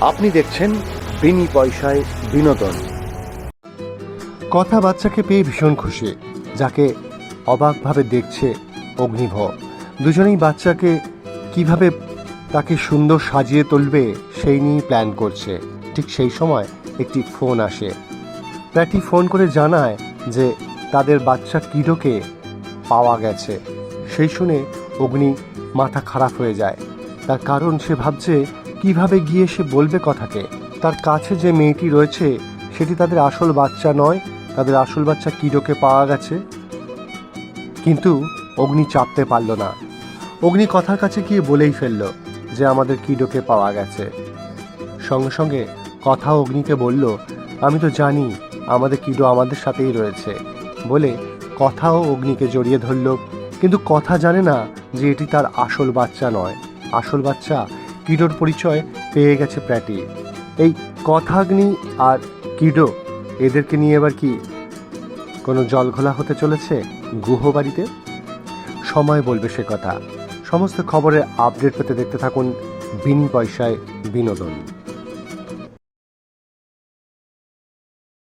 আপনি দেখছেন বিনি পয়সায় বিনোদন। কথা বাচ্চাকে পেয়ে ভীষণ খুশি, যাকে অবাকভাবে দেখছে অগ্নিভ। দুজনেই বাচ্চাকে কীভাবে তাকে সুন্দর সাজিয়ে তুলবে সেই নিয়েই প্ল্যান করছে। ঠিক সেই সময় একটি ফোন আসে। প্যাটি ফোন করে জানায় যে তাদের বাচ্চা কিডোকে পাওয়া গেছে। সেই শুনে অগ্নি মাথা খারাপ হয়ে যায়। তার কারণ সে ভাবছে কীভাবে গিয়ে সে বলবে কথাকে? তার কাছে যে মেয়েটি রয়েছে, সেটি তাদের আসল বাচ্চা নয়, তাদের আসল বাচ্চা কিডোকে পাওয়া গেছে। কিন্তু অগ্নি চাপতে পারল না। অগ্নি কথার কাছে গিয়ে বলেই ফেলল যে আমাদের কিডোকে পাওয়া গেছে। সঙ্গে সঙ্গে কথা অগ্নিকে বলল, আমি তো জানি আমাদের কিডো আমাদের সাথেই রয়েছে। বলে কথাও অগ্নিকে জড়িয়ে ধরল। কিন্তু কথা জানে না যে এটি তার আসল বাচ্চা নয়। আসল বাচ্চা কিডোর পরিচয় পেয়ে গেছে প্যাটি এই কথাগ্নি আর কিডো, এদেরকে নিয়ে এবার কি কোনো জলঘোলা হতে চলেছে গুহ বাড়িতে সময় বলবে সে কথা। সমস্ত খবরের আপডেট পেতে দেখতে থাকুন বিন পয়সায় বিনোদন।